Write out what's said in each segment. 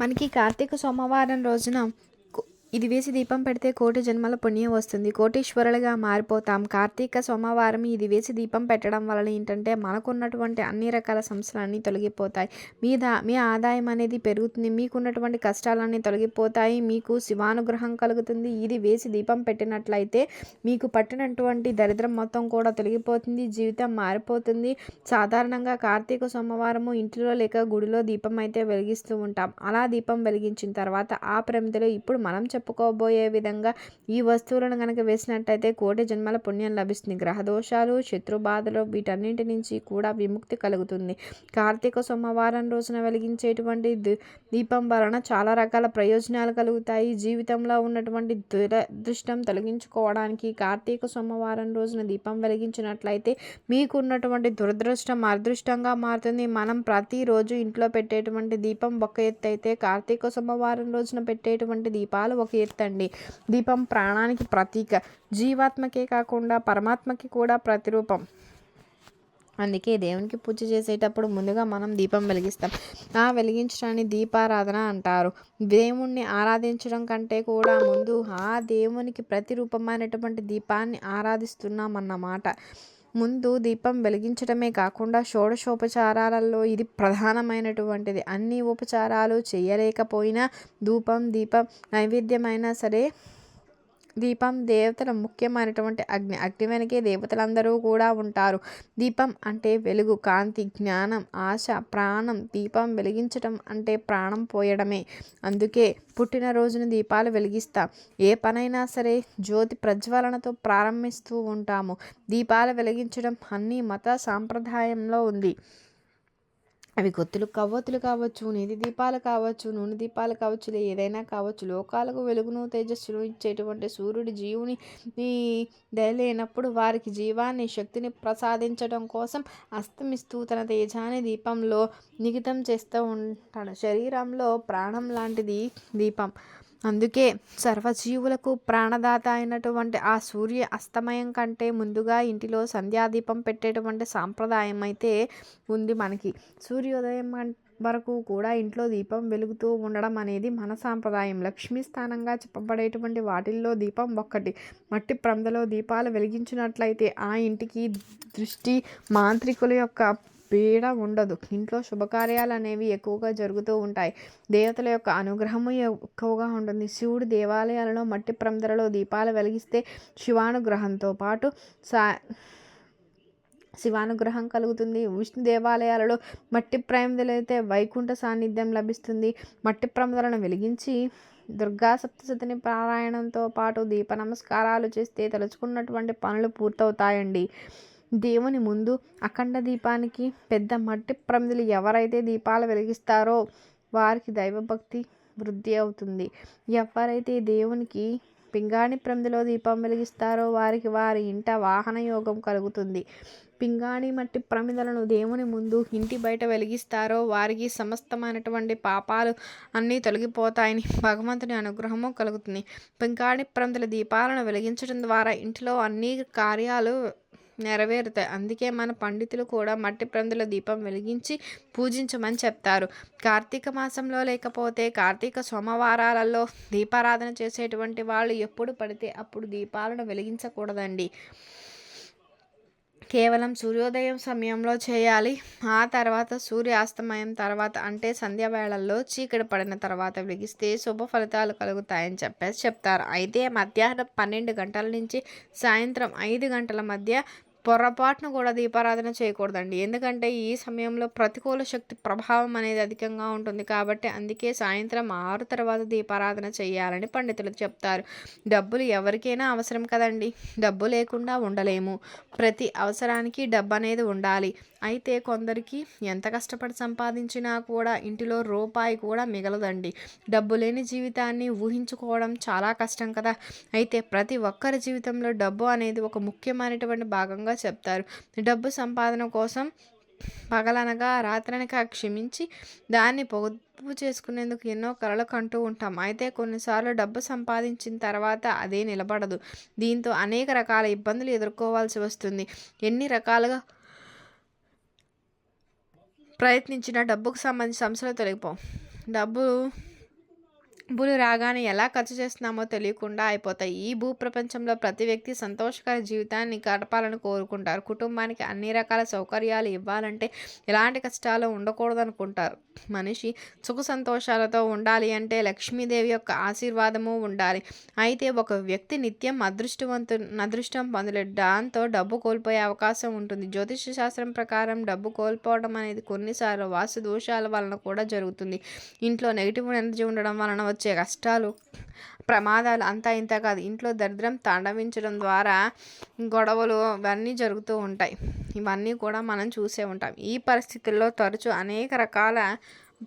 మనకి కార్తీక సోమవారం రోజున ఇది వేసి దీపం పెడితే కోటి జన్మల పుణ్యం వస్తుంది. కోటీశ్వరులుగా మారిపోతాం. కార్తీక సోమవారం ఇది వేసి దీపం పెట్టడం వలన ఏంటంటే మనకున్నటువంటి అన్ని రకాల సమస్యలన్నీ తొలగిపోతాయి. మీ దా మీ ఆదాయం అనేది పెరుగుతుంది. మీకున్నటువంటి కష్టాలన్నీ తొలగిపోతాయి. మీకు శివానుగ్రహం కలుగుతుంది. ఇది వేసి దీపం పెట్టినట్లయితే మీకు పట్టినటువంటి దరిద్రం మొత్తం కూడా తొలగిపోతుంది. జీవితం మారిపోతుంది. సాధారణంగా కార్తీక సోమవారము ఇంటిలో లేక గుడిలో దీపం అయితే వెలిగిస్తూ ఉంటాం. అలా దీపం వెలిగించిన తర్వాత ఆ ప్రమిదలో ఇప్పుడు మనం చెప్పుకోబోయే విధంగా ఈ వస్తువులను కనుక వేసినట్టయితే కోటి జన్మల పుణ్యం లభిస్తుంది. గ్రహదోషాలు శత్రుబాధలు వీటన్నింటి నుంచి కూడా విముక్తి కలుగుతుంది. కార్తీక సోమవారం రోజున వెలిగించేటువంటి దీపం వలన చాలా రకాల ప్రయోజనాలు కలుగుతాయి. జీవితంలో ఉన్నటువంటి దురదృష్టం తొలగించుకోవడానికి కార్తీక సోమవారం రోజున దీపం వెలిగించినట్లయితే మీకున్నటువంటి దురదృష్టం అదృష్టంగా మారుతుంది. మనం ప్రతిరోజు ఇంట్లో పెట్టేటువంటి దీపం ఒక ఎత్తు అయితే కార్తీక సోమవారం రోజున పెట్టేటువంటి దీపాలు ఒక ఎత్తండి దీపం ప్రాణానికి ప్రతీక జీవాత్మకే కాకుండా పరమాత్మకి కూడా ప్రతిరూపం. అందుకే దేవునికి పూజ చేసేటప్పుడు ముందుగా మనం దీపం వెలిగిస్తాం. ఆ వెలిగించడాన్ని దీపారాధన అంటారు. దేవుణ్ణి ఆరాధించడం కంటే కూడా ముందు ఆ దేవునికి ప్రతిరూపమైనటువంటి దీపాన్ని ఆరాధిస్తున్నాం అన్నమాట ముందు దీపం వెలిగించడమే కాకుండా షోడశోపచారాలలో ఇది ప్రధానమైనటువంటిది. అన్ని ఉపచారాలు చేయలేకపోయినా ధూపం దీపం నైవేద్యమైనా సరే దీపం దేవతల ముఖ్యమైనటువంటి అగ్ని అగ్ని వెనకే దేవతలందరూ కూడా ఉంటారు. దీపం అంటే వెలుగు కాంతి జ్ఞానం ఆశ ప్రాణం. దీపం వెలిగించటం అంటే ప్రాణం పోయడమే. అందుకే పుట్టినరోజున దీపాలు వెలిగిస్తాం. ఏ పనైనా సరే జ్యోతి ప్రజ్వలనతో ప్రారంభిస్తూ ఉంటాము. దీపాలు వెలిగించడం అన్ని మత సాంప్రదాయంలో ఉంది. అవి కొత్తులు కవ్వొత్తులు కావచ్చు నిధి దీపాలు కావచ్చు నూనె దీపాలు కావచ్చు ఏదైనా కావచ్చు లోకాలకు వెలుగును తేజస్సును ఇచ్చేటువంటి సూర్యుడి జీవుని దయలేనప్పుడు వారికి జీవాన్ని శక్తిని ప్రసాదించడం కోసం అస్తమిస్తూ తన తేజాన్ని దీపంలో నిగితం చేస్తూ ఉంటాడు. శరీరంలో ప్రాణం లాంటిది దీపం. అందుకే సర్వజీవులకు ప్రాణదాత అయినటువంటి ఆ సూర్య అస్తమయం కంటే ముందుగా ఇంటిలో సంధ్యాదీపం పెట్టేటువంటి సాంప్రదాయం అయితే ఉంది మనకి. సూర్యోదయం వరకు కూడా ఇంట్లో దీపం వెలుగుతూ ఉండడం అనేది మన సాంప్రదాయం. లక్ష్మీ స్థానంగా చెప్పబడేటువంటి వాటిల్లో దీపం ఒక్కటి. మట్టి ప్రమదలో దీపాలు వెలిగించినట్లయితే ఆ ఇంటికి దృష్టి మాంత్రికుల యొక్క పీడ ఉండదు. ఇంట్లో శుభకార్యాలు అనేవి ఎక్కువగా జరుగుతూ ఉంటాయి. దేవతల యొక్క అనుగ్రహము ఎక్కువగా ఉంటుంది. శివుడు దేవాలయాలలో మట్టి ప్రమిదలలో దీపాలు వెలిగిస్తే శివానుగ్రహంతో పాటు సా శివానుగ్రహం కలుగుతుంది. విష్ణు దేవాలయాలలో మట్టి ప్రమిదలైతే వైకుంఠ సాన్నిధ్యం లభిస్తుంది. మట్టి ప్రమిదలను వెలిగించి దుర్గా సప్తశతిని పారాయణంతో పాటు దీప నమస్కారాలు చేస్తే తలుచుకున్నటువంటి పనులు పూర్తవుతాయండి. దేవుని ముందు అఖండ దీపానికి పెద్ద మట్టి ప్రమిదలు ఎవరైతే దీపాలు వెలిగిస్తారో వారికి దైవభక్తి వృద్ధి అవుతుంది. ఎవరైతే దేవునికి పింగాణి ప్రమిదిలో దీపం వెలిగిస్తారో వారికి వారి ఇంట వాహన యోగం కలుగుతుంది. పింగాణి మట్టి ప్రమిదలను దేవుని ముందు ఇంటి బయట వెలిగిస్తారో వారికి సమస్తమైనటువంటి పాపాలు అన్నీ తొలగిపోతాయని భగవంతుని అనుగ్రహము కలుగుతుంది. పింగాణి ప్రమిదల దీపాలను వెలిగించడం ద్వారా ఇంటిలో అన్ని కార్యాలు నెరవేరుతాయి. అందుకే మన పండితులు కూడా మట్టి ప్రందుల దీపం వెలిగించి పూజించమని చెప్తారు. కార్తీక మాసంలో లేకపోతే కార్తీక సోమవారాలలో దీపారాధన చేసేటువంటి వాళ్ళు ఎప్పుడు పడితే అప్పుడు దీపాలను వెలిగించకూడదండి. కేవలం సూర్యోదయం సమయంలో చేయాలి. ఆ తర్వాత సూర్యాస్తమయం తర్వాత అంటే సంధ్యావేళల్లో చీకటి పడిన తర్వాత వెలిగిస్తే శుభ ఫలితాలు కలుగుతాయని చెప్పేసి చెప్తారు. అయితే మధ్యాహ్నం పన్నెండు గంటల నుంచి సాయంత్రం ఐదు గంటల మధ్య పొరపాటును కూడా దీపారాధన చేయకూడదండి. ఎందుకంటే ఈ సమయంలో ప్రతికూల శక్తి ప్రభావం అనేది అధికంగా ఉంటుంది కాబట్టి అందుకే సాయంత్రం ఆరు తర్వాత దీపారాధన చేయాలని పండితులు చెప్తారు. డబ్బులు ఎవరికైనా అవసరం కదండి. డబ్బు లేకుండా ఉండలేము. ప్రతి అవసరానికి డబ్బు అనేది ఉండాలి. అయితే కొందరికి ఎంత కష్టపడి సంపాదించినా కూడా ఇంటిలో రూపాయి కూడా మిగలదండి. డబ్బు లేని జీవితాన్ని ఊహించుకోవడం చాలా కష్టం కదా. అయితే ప్రతి ఒక్కరి జీవితంలో డబ్బు అనేది ఒక ముఖ్యమైనటువంటి భాగంగా చెప్తారు. డబ్బు సంపాదన కోసం పగలనగా రాత్రనగా క్షమించి దాన్ని పొదుపు చేసుకునేందుకు ఎన్నో కలలు కంటూ ఉంటాం. అయితే కొన్నిసార్లు డబ్బు సంపాదించిన తర్వాత అదే నిలబడదు. దీంతో అనేక రకాల ఇబ్బందులు ఎదుర్కోవాల్సి వస్తుంది. ఎన్ని రకాలుగా ప్రయత్నించిన డబ్బుకు సంబంధించిన సమస్యలు తొలగిపోవు డబ్బు డబ్బులు రాగానే ఎలా ఖర్చు చేస్తున్నామో తెలియకుండా అయిపోతాయి. ఈ భూ ప్రపంచంలో ప్రతి వ్యక్తి సంతోషకర జీవితాన్ని గడపాలని కోరుకుంటారు. కుటుంబానికి అన్ని రకాల సౌకర్యాలు ఇవ్వాలంటే ఎలాంటి కష్టాలు ఉండకూడదు అనుకుంటారు మనిషి సుఖ సంతోషాలతో ఉండాలి అంటే లక్ష్మీదేవి యొక్క ఆశీర్వాదము ఉండాలి. అయితే ఒక వ్యక్తి నిత్యం అదృష్టవంతు అదృష్టం పొందలేడు దాంతో డబ్బు కోల్పోయే అవకాశం ఉంటుంది. జ్యోతిష శాస్త్రం ప్రకారం డబ్బు కోల్పోవడం అనేది కొన్నిసార్లు వాస్తు దోషాల వలన కూడా జరుగుతుంది. ఇంట్లో నెగిటివ్ ఎనర్జీ ఉండడం వలన వచ్చే కష్టాలు ప్రమాదాలు అంతా ఇంత కాదు. ఇంట్లో దరిద్రం తాండవించడం ద్వారా గొడవలు ఇవన్నీ జరుగుతూ ఉంటాయి. ఇవన్నీ కూడా మనం చూసే ఉంటాం. ఈ పరిస్థితుల్లో తరచూ అనేక రకాల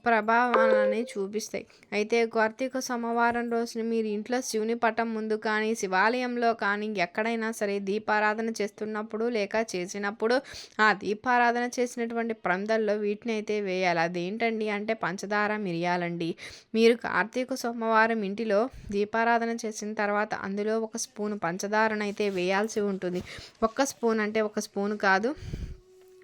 ప్రభావాలని చూపిస్తాయి. అయితే కార్తీక సోమవారం రోజున మీరు ఇంట్లో శివుని పటం ముందు కానీ శివాలయంలో కానీ ఎక్కడైనా సరే దీపారాధన చేస్తున్నప్పుడు లేక చేసినప్పుడు ఆ దీపారాధన చేసినటువంటి ప్రందల్లో వీటిని అయితే వేయాలి. అదేంటండి అంటే పంచదార మిరియాలండి. మీరు కార్తీక సోమవారం ఇంటిలో దీపారాధన చేసిన తర్వాత అందులో ఒక స్పూన్ పంచదారనైతే వేయాల్సి ఉంటుంది. ఒక్క స్పూన్ అంటే ఒక స్పూన్ కాదు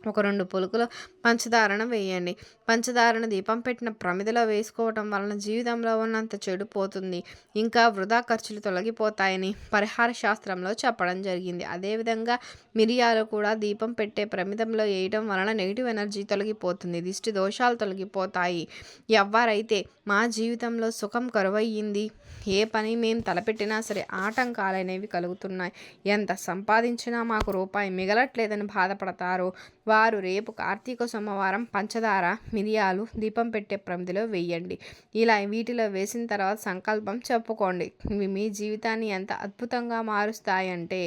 ఒక రెండు పులుకులు పంచదారను వేయండి. పంచదారను దీపం పెట్టిన ప్రమిదలో వేసుకోవటం వలన జీవితంలో ఉన్నంత చెడు పోతుంది. ఇంకా వృధా ఖర్చులు తొలగిపోతాయని పరిహార శాస్త్రంలో చెప్పడం జరిగింది. అదేవిధంగా మిరియాలు కూడా దీపం పెట్టే ప్రమిదంలో వేయడం వలన నెగిటివ్ ఎనర్జీ తొలగిపోతుంది. దిష్టి దోషాలు తొలగిపోతాయి. ఎవరైతే మా జీవితంలో సుఖం కరువయ్యింది ఏ పని మేము తలపెట్టినా సరే ఆటంకాలు అనేవి కలుగుతున్నాయి. ఎంత సంపాదించినా మాకు రూపాయి మిగలట్లేదని బాధపడతారు. వారు రేపు కార్తీక సోమవారం పంచదార మిరియాలు దీపం పెట్టే ప్రమిదిలో వేయండి. ఇలా వీటిలో వేసిన తర్వాత సంకల్పం చెప్పుకోండి. ఇవి మీ జీవితాన్ని ఎంత అద్భుతంగా మారుస్తాయంటే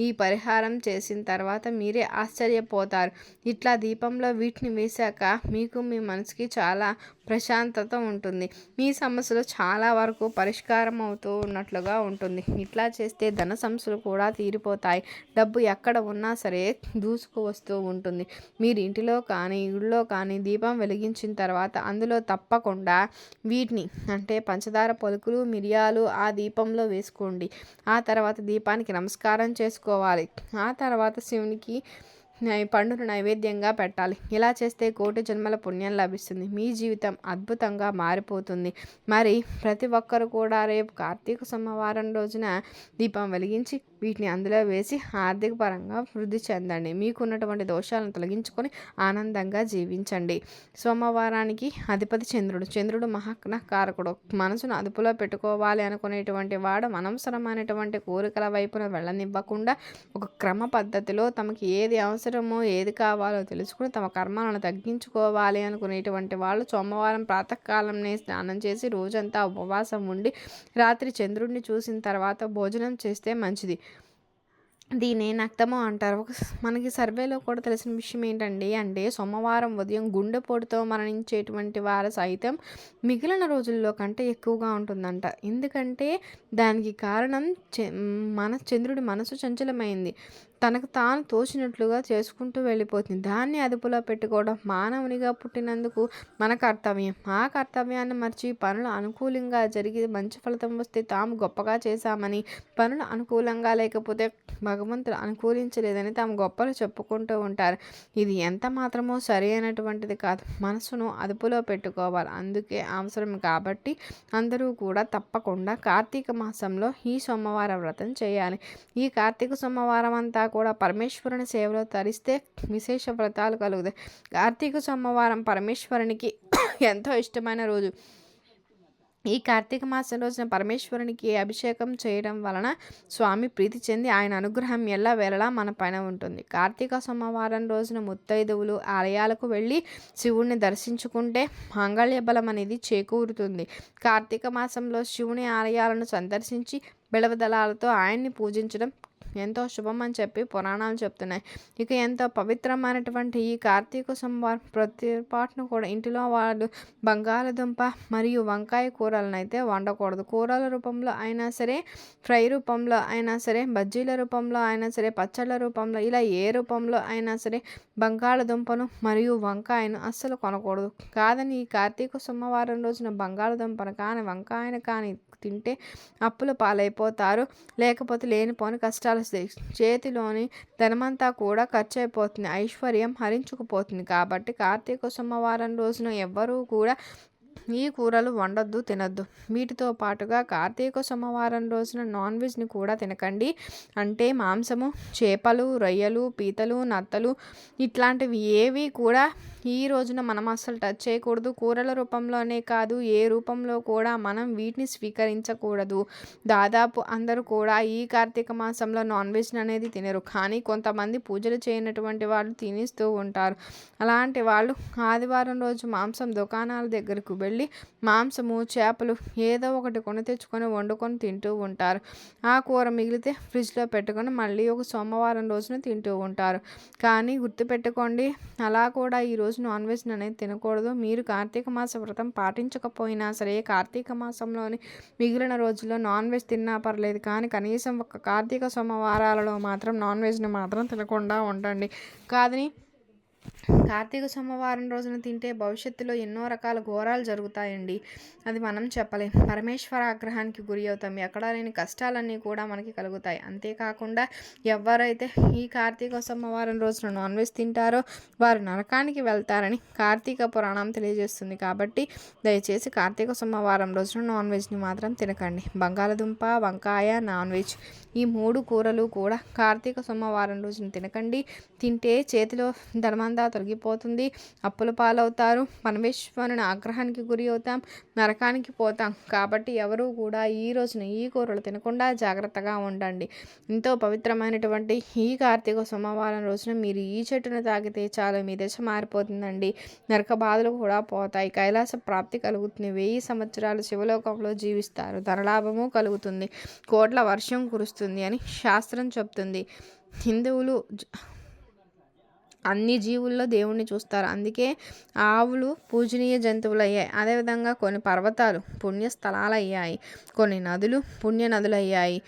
ఈ పరిహారం చేసిన తర్వాత మీరే ఆశ్చర్యపోతారు. ఇట్లా దీపంలో వీటిని వేశాక మీకు మీ మనసుకి చాలా ప్రశాంతత ఉంటుంది. మీ సమస్యలు చాలా వరకు పరిష్కారం అవుతూ ఉన్నట్లుగా ఉంటుంది. ఇట్లా చేస్తే ధన సమస్యలు కూడా తీరిపోతాయి. డబ్బు ఎక్కడ ఉన్నా సరే దూసుకు వస్తూ ఉంటుంది. మీరు ఇంటిలో కానీ ఇళ్ళలో కానీ దీపం వెలిగించిన తర్వాత అందులో తప్పకుండా వీటిని అంటే పంచదార పలుకులు మిరియాలు ఆ దీపంలో వేసుకోండి. ఆ తర్వాత దీపానికి నమస్కారం చేసుకోవాలి. ఆ తర్వాత శివునికి పండును నైవేద్యంగా పెట్టాలి. ఇలా చేస్తే కోటి జన్మల పుణ్యం లభిస్తుంది. మీ జీవితం అద్భుతంగా మారిపోతుంది. మరి ప్రతి ఒక్కరు కూడా రేపు కార్తీక సోమవారం రోజున దీపం వెలిగించి వీటిని అందులో వేసి ఆర్థిక పరంగా వృద్ధి చెందండి. మీకున్నటువంటి దోషాలను తొలగించుకొని ఆనందంగా జీవించండి. సోమవారానికి అధిపతి చంద్రుడు. చంద్రుడు మహాజ్ఞ కారకుడు మనసును అదుపులో పెట్టుకోవాలి అనుకునేటువంటి వాడు అనవసరమైనటువంటి కోరికల వైపున వెళ్ళనివ్వకుండా ఒక క్రమ పద్ధతిలో తమకి ఏది అవసరం అవసరమో ఏది కావాలో తెలుసుకుని తమ కర్మాలను తగ్గించుకోవాలి అనుకునేటువంటి వాళ్ళు సోమవారం ప్రాతకాలంనే స్నానం చేసి రోజంతా ఉపవాసం ఉండి రాత్రి చంద్రుడిని చూసిన తర్వాత భోజనం చేస్తే మంచిది. దీని నక్తము అంటారు. మనకి సర్వేలో కూడా తెలిసిన విషయం ఏంటండి అంటే సోమవారం ఉదయం గుండెపోటుతో మరణించేటువంటి వారు సైతం మిగిలిన రోజుల్లో కంటే ఎక్కువగా ఉంటుందంట. ఎందుకంటే దానికి కారణం మన చంద్రుడి మనసు చంచలమైంది. తనకు తాను తోచినట్లుగా చేసుకుంటూ వెళ్ళిపోతుంది. దాన్ని అదుపులో పెట్టుకోవడం మానవునిగా పుట్టినందుకు మన కర్తవ్యం. ఆ కర్తవ్యాన్ని మర్చి పనులు అనుకూలంగా జరిగి మంచి ఫలితం వస్తే తాము గొప్పగా చేశామని పనులు అనుకూలంగా లేకపోతే భగవంతుడు అనుకూలించలేదని తాము గొప్పలు చెప్పుకుంటూ ఉంటారు. ఇది ఎంత మాత్రమో సరి అయినటువంటిది కాదు. మనసును అదుపులో పెట్టుకోవాలి. అందుకే అవసరం కాబట్టి అందరూ కూడా తప్పకుండా కార్తీక మాసంలో ఈ సోమవారం వ్రతం చేయాలి. ఈ కార్తీక సోమవారం అంతా కూడా పరమేశ్వరుని సేవలో తరిస్తే విశేష వ్రతాలు కలుగుతాయి. కార్తీక సోమవారం పరమేశ్వరునికి ఎంతో ఇష్టమైన రోజు. ఈ కార్తీక మాసం రోజున పరమేశ్వరునికి అభిషేకం చేయడం వలన స్వామి ప్రీతి చెంది ఆయన అనుగ్రహం ఎలా వేళలా మన పైన ఉంటుంది. కార్తీక సోమవారం రోజున ముత్తైదువులు ఆలయాలకు వెళ్ళి శివుణ్ణి దర్శించుకుంటే మాంగళ్య బలం అనేది చేకూరుతుంది. కార్తీక మాసంలో శివుని ఆలయాలను సందర్శించి బిడవదళాలతో ఆయన్ని పూజించడం ఎంతో శుభం అని చెప్పి పురాణాలు చెప్తున్నాయి. ఇక ఎంతో పవిత్రమైనటువంటి ఈ కార్తీక సోమవారం ప్రతిపాటును కూడా ఇంటిలో వాళ్ళు బంగాళదుంప మరియు వంకాయ కూరలను అయితే వండకూడదు. కూరల రూపంలో అయినా సరే ఫ్రై రూపంలో అయినా సరే బజ్జీల రూపంలో అయినా సరే పచ్చళ్ళ రూపంలో ఇలా ఏ రూపంలో అయినా సరే బంగాళదుంపను మరియు వంకాయను అస్సలు కొనకూడదు. కాదని ఈ కార్తీక సోమవారం రోజున బంగాళదుంపను కానీ వంకాయను కానీ తింటే అప్పుల పాలైపోతారు. లేకపోతే లేనిపోని కష్టాలు సిక్స్ చేతిలోని ధనమంతా కూడా ఖర్చు అయిపోతుంది ఐశ్వర్యం హరించుకుపోతుంది. కాబట్టి కార్తీక సోమవారం రోజున ఎవ్వరూ కూడా ఈ కూరలు వండొద్దు తినద్దు. వీటితో పాటుగా కార్తీక సోమవారం రోజున నాన్ వెజ్ని కూడా తినకండి. అంటే మాంసము చేపలు రొయ్యలు పీతలు నత్తలు ఇట్లాంటివి ఏవి కూడా ఈ రోజున మనం అస్సలు టచ్ చేయకూడదు. కూరల రూపంలోనే కాదు ఏ రూపంలో కూడా మనం వీటిని స్వీకరించకూడదు. దాదాపు అందరూ కూడా ఈ కార్తీక మాసంలో నాన్ వెజ్ అనేది తినరు. కానీ కొంతమంది పూజలు చేయనటువంటి వాళ్ళు తినిస్తూ ఉంటారు. అలాంటి వాళ్ళు ఆదివారం రోజు మాంసం దుకాణాల దగ్గరకు వెళ్ళి మాంసము చేపలు ఏదో ఒకటి కొని తెచ్చుకొని వండుకొని తింటూ ఉంటారు. ఆ కూర మిగిలితే ఫ్రిడ్జ్లో పెట్టుకొని మళ్ళీ ఒక సోమవారం రోజున తింటూ ఉంటారు. కానీ గుర్తుపెట్టుకోండి అలా కూడా ఈరోజు నాన్ వెజ్ అనేది తినకూడదు. మీరు కార్తీక మాస వ్రతం పాటించకపోయినా సరే కార్తీక మాసంలోని మిగిలిన రోజుల్లో నాన్ వెజ్ తిన్నా పర్లేదు. కానీ కనీసం ఒక కార్తీక సోమవారాలలో మాత్రం నాన్ వెజ్ని మాత్రం తినకుండా ఉండండి. కాదని కార్తీక సోమవారం రోజున తింటే భవిష్యత్తులో ఎన్నో రకాల ఘోరాలు జరుగుతాయండి. అది మనం చెప్పలేం. పరమేశ్వర ఆగ్రహానికి గురి అవుతాం. ఎక్కడ లేని కష్టాలన్నీ కూడా మనకి కలుగుతాయి. అంతేకాకుండా ఎవరైతే ఈ కార్తీక సోమవారం రోజున నాన్ వెజ్ తింటారో వారు నరకానికి వెళ్తారని కార్తీక పురాణం తెలియజేస్తుంది. కాబట్టి దయచేసి కార్తీక సోమవారం రోజున నాన్ వెజ్ని మాత్రం తినకండి. బంగాళదుంప వంకాయ నాన్ వెజ్ ఈ మూడు కూరలు కూడా కార్తీక సోమవారం రోజున తినకండి. తింటే చేతిలో ధర్మందా తొలగిపోతుంది. అప్పుల పాలవుతారు. పరమేశ్వరుని ఆగ్రహానికి గురి అవుతాం. నరకానికి పోతాం. కాబట్టి ఎవరు కూడా ఈ రోజున ఈ కూరలు తినకుండా జాగ్రత్తగా ఉండండి. ఎంతో పవిత్రమైనటువంటి ఈ కార్తీక సోమవారం రోజున మీరు ఈ చెట్టును తాగితే చాలు. మీ దశ మారిపోతుందండి. నరక బాధలు కూడా పోతాయి. కైలాస ప్రాప్తి కలుగుతుంది. వెయ్యి సంవత్సరాలు శివలోకంలో జీవిస్తారు. ధనలాభము కలుగుతుంది. కోట్ల వర్షం కురుస్తుంది అని శాస్త్రం చెప్తుంది. హిందువులు అన్ని జీవుల్లో దేవుణ్ణి చూస్తారు. అందుకే ఆవులు పూజనీయ జంతువులు అయ్యాయి అదేవిధంగా కొన్ని పర్వతాలు పుణ్యస్థలాలు అయ్యాయి కొన్ని నదులు పుణ్య నదులు అయ్యాయి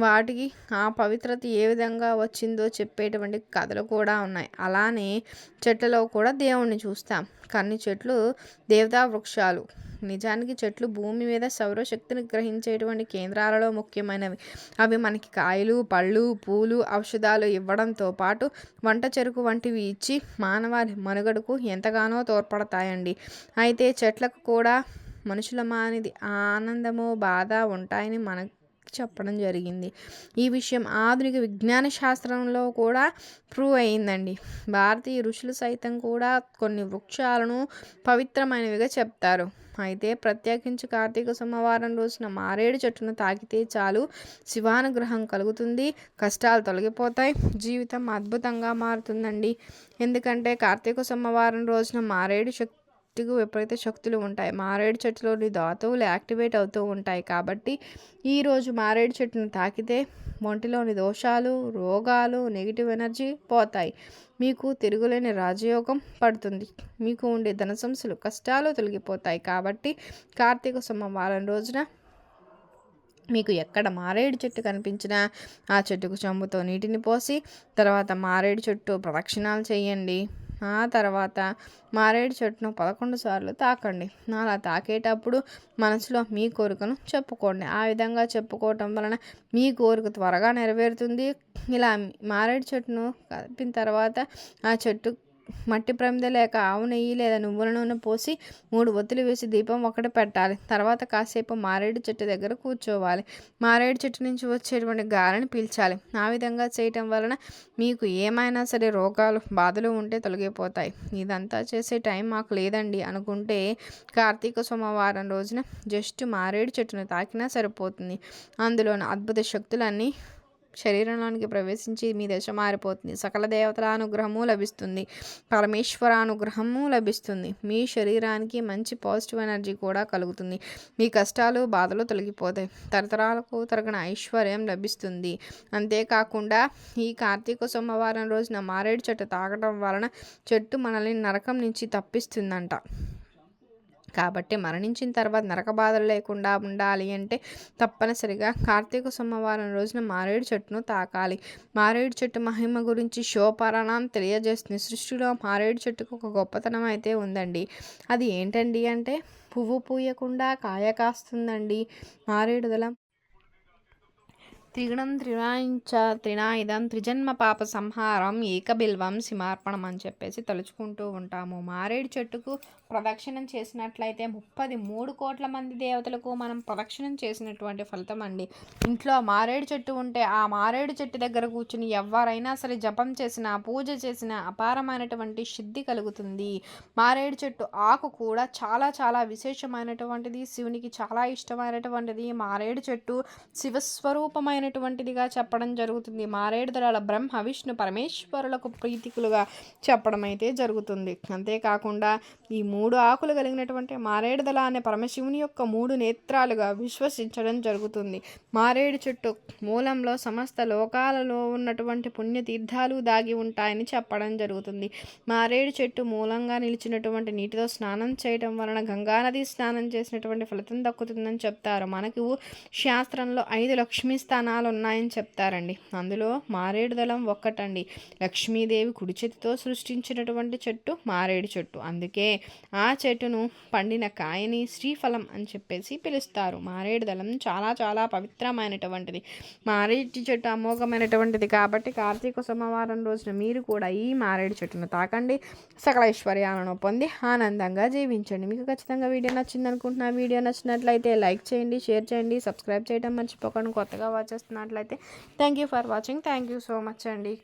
వాటికి ఆ పవిత్రత ఏ విధంగా వచ్చిందో చెప్పేటువంటి కథలు కూడా ఉన్నాయి. అలానే చెట్లలో కూడా దేవుణ్ణి చూస్తాం. కొన్ని చెట్లు దేవతా వృక్షాలు నిజానికి చెట్లు భూమి మీద సౌరశక్తిని గ్రహించేటువంటి కేంద్రాలలో ముఖ్యమైనవి. అవి మనకి కాయలు పళ్ళు పూలు ఔషధాలు ఇవ్వడంతో పాటు వంట చెరుకు వంటివి ఇచ్చి మానవాళి మనుగడకు ఎంతగానో తోడ్పడతాయండి. అయితే చెట్లకు కూడా మనుషుల మానిది ఆనందము బాధ ఉంటాయని మన చెప్పడం జరిగింది. ఈ విషయం ఆధునిక విజ్ఞాన శాస్త్రంలో కూడా ప్రూవ్ అయిందండి. భారతీయ ఋషులు సైతం కూడా కొన్ని వృక్షాలను పవిత్రమైనవిగా చెప్తారు. అయితే ప్రత్యేకించి కార్తీక సోమవారం రోజున మారేడు చెట్టును తాకితే చాలు శివానుగ్రహం కలుగుతుంది. కష్టాలు తొలగిపోతాయి. జీవితం అద్భుతంగా మారుతుందండి. ఎందుకంటే కార్తీక సోమవారం రోజున మారేడు శక్తి చెట్టుకు విపరీత శక్తులు ఉంటాయి. మారేడు చెట్టులోని ధాతువులు యాక్టివేట్ అవుతూ ఉంటాయి. కాబట్టి ఈరోజు మారేడు చెట్టును తాకితే ఒంటిలోని దోషాలు రోగాలు నెగిటివ్ ఎనర్జీ పోతాయి. మీకు తిరుగులేని రాజయోగం పడుతుంది. మీకు ఉండే ధన సమస్యలు కష్టాలు తొలగిపోతాయి. కాబట్టి కార్తీక సోమవారం రోజున మీకు ఎక్కడ మారేడు చెట్టు కనిపించినా ఆ చెట్టుకు చెంబుతో నీటిని పోసి తర్వాత మారేడు చెట్టు ప్రదక్షిణాలు చేయండి. ఆ తర్వాత మారేడు చెట్టును పదకొండు సార్లు తాకండి. అలా తాకేటప్పుడు మనసులో మీ కోరికను చెప్పుకోండి. ఆ విధంగా చెప్పుకోవటం వలన మీ కోరిక త్వరగా నెరవేరుతుంది. ఇలా మారేడు చెట్టును కలిపిన తర్వాత ఆ చెట్టు మట్టి ప్రమిద లేక ఆవు నెయ్యి లేదా నువ్వుల నూనె పోసి మూడు ఒత్తులు వేసి దీపం ఒకటి పెట్టాలి. తర్వాత కాసేపు మారేడు చెట్టు దగ్గర కూర్చోవాలి. మారేడు చెట్టు నుంచి వచ్చేటువంటి గాలిని పీల్చాలి. ఆ విధంగా చేయటం వలన మీకు ఏమైనా సరే రోగాలు బాధలు ఉంటే తొలగిపోతాయి. ఇదంతా చేసే టైం మాకు లేదండి అనుకుంటే కార్తీక సోమవారం రోజున జస్ట్ మారేడు చెట్టును తాకినా సరిపోతుంది. అందులోని అద్భుత శక్తులన్నీ శరీరంలోనికి ప్రవేశించి మీ దశ మారిపోతుంది. సకల దేవతల అనుగ్రహము లభిస్తుంది. పరమేశ్వర అనుగ్రహము లభిస్తుంది. మీ శరీరానికి మంచి పాజిటివ్ ఎనర్జీ కూడా కలుగుతుంది. మీ కష్టాలు బాధలు తొలగిపోతాయి. తరతరాలకు తరగిన ఐశ్వర్యం లభిస్తుంది. అంతేకాకుండా ఈ కార్తీక సోమవారం రోజున మారేడు చెట్టు తాగడం వలన చెట్టు మనల్ని నరకం నుంచి తప్పిస్తుందంట. కాబట్టి మరణించిన తర్వాత నరక బాధలు లేకుండా ఉండాలి అంటే తప్పనిసరిగా కార్తీక సోమవారం రోజున మారేడు చెట్టును తాకాలి. మారేడు చెట్టు మహిమ గురించి శోపరణం తెలియజేస్తుంది. సృష్టిలో మారేడు చెట్టుకు ఒక గొప్పతనం అయితే ఉందండి. అది ఏంటండి అంటే పువ్వు పూయకుండా కాయ కాస్తుందండి. మారేడుదల త్రిగుణం త్రినాయించ త్రినాయుధం త్రిజన్మ పాప సంహారం ఏకబిల్వం సిమార్పణం అని చెప్పేసి తలుచుకుంటూ ఉంటాము. మారేడు చెట్టుకు ప్రదక్షిణం చేసినట్లయితే ముప్పది మూడు కోట్ల మంది దేవతలకు మనం ప్రదక్షిణం చేసినటువంటి ఫలితం అండి. ఇంట్లో మారేడు చెట్టు ఉంటే ఆ మారేడు చెట్టు దగ్గర కూర్చుని ఎవరైనా సరే జపం చేసిన పూజ చేసిన అపారమైనటువంటి సిద్ధి కలుగుతుంది. మారేడు చెట్టు ఆకు కూడా చాలా చాలా విశేషమైనటువంటిది శివునికి చాలా ఇష్టమైనటువంటిది. మారేడు చెట్టు శివస్వరూపమైనటువంటిదిగా చెప్పడం జరుగుతుంది. మారేడు దళాల బ్రహ్మ విష్ణు పరమేశ్వరులకు ప్రీతికులుగా చెప్పడం అయితే జరుగుతుంది. అంతేకాకుండా ఈ మూడు ఆకులు కలిగినటువంటి మారేడు అనే పరమశివుని యొక్క మూడు నేత్రాలుగా విశ్వసించడం జరుగుతుంది. మారేడు చెట్టు మూలంలో సమస్త లోకాలలో ఉన్నటువంటి పుణ్యతీర్థాలు దాగి ఉంటాయని చెప్పడం జరుగుతుంది. మారేడు చెట్టు మూలంగా నిలిచినటువంటి నీటితో స్నానం చేయడం వలన గంగానది స్నానం చేసినటువంటి ఫలితం దక్కుతుందని చెప్తారు. మనకు శాస్త్రంలో ఐదు లక్ష్మీ స్థానాలు ఉన్నాయని చెప్తారండి. అందులో మారేడు దళం ఒక్కటండి. లక్ష్మీదేవి కుడి చేతితో సృష్టించినటువంటి చెట్టు మారేడు చెట్టు. అందుకే ఆ చెట్టును పండిన కాయని శ్రీఫలం అని చెప్పేసి పిలుస్తారు. మారేడు దళం చాలా చాలా పవిత్రమైనటువంటిది. మారేడు చెట్టు అమోఘమైనటువంటిది కాబట్టి కార్తీక సోమవారం రోజున మీరు కూడా ఈ మారేడు చెట్టును తాకండి. సకల ఐశ్వర్యాలను పొంది ఆనందంగా జీవించండి. మీకు ఖచ్చితంగా వీడియో నచ్చింది అనుకుంటున్నా వీడియో నచ్చినట్లయితే లైక్ చేయండి షేర్ చేయండి సబ్స్క్రైబ్ చేయడం మర్చిపోకండి. కొత్తగా వాచ్ చేస్తున్నట్లయితే. Thank you for watching thank you so much అండి.